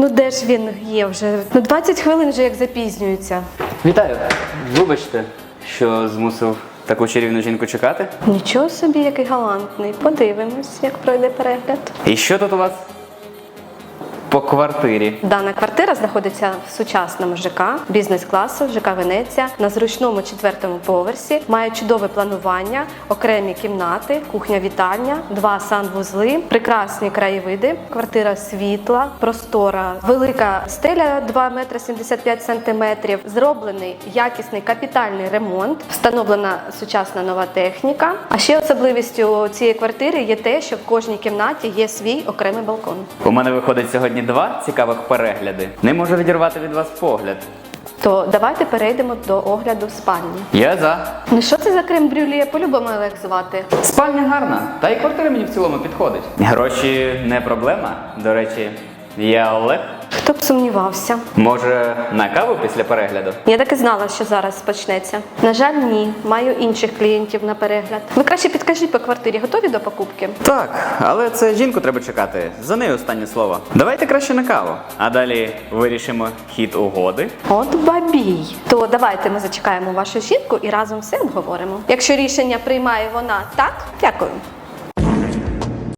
Ну де ж він є вже? Ну 20 хвилин вже як запізнюється. Вітаю! Вибачте, що змусив таку чарівну жінку чекати. Нічого собі, який галантний. Подивимось, як пройде перегляд. І що тут у вас по квартирі? Дана квартира знаходиться в сучасному ЖК бізнес-класу ЖК Венеція на зручному четвертому поверсі. Має чудове планування, окремі кімнати, кухня-вітальня, два санвузли, прекрасні краєвиди. Квартира світла, простора, велика стеля 2 метри 75 сантиметрів. Зроблений якісний капітальний ремонт, встановлена сучасна нова техніка. А ще особливістю цієї квартири є те, що в кожній кімнаті є свій окремий балкон. У мене виходить сьогодні два цікавих перегляди. Не можу відірвати від вас погляд. То давайте перейдемо до огляду спальні. Я за. Ну що це за крем брюлі? По-любому елексувати. звати. Спальня гарна, та й квартира мені в цілому підходить. Гроші не проблема. До речі, я Олег. Хто б сумнівався? Може, на каву після перегляду? Я так і знала, що зараз почнеться. На жаль, ні. Маю інших клієнтів на перегляд. Ви краще підкажіть по квартирі, готові до покупки? Так, але це жінку треба чекати. За нею останнє слово. Давайте краще на каву. А далі вирішимо хід угоди. От бабій. То давайте ми зачекаємо вашу жінку і разом все обговоримо. Якщо рішення приймає вона так, дякую.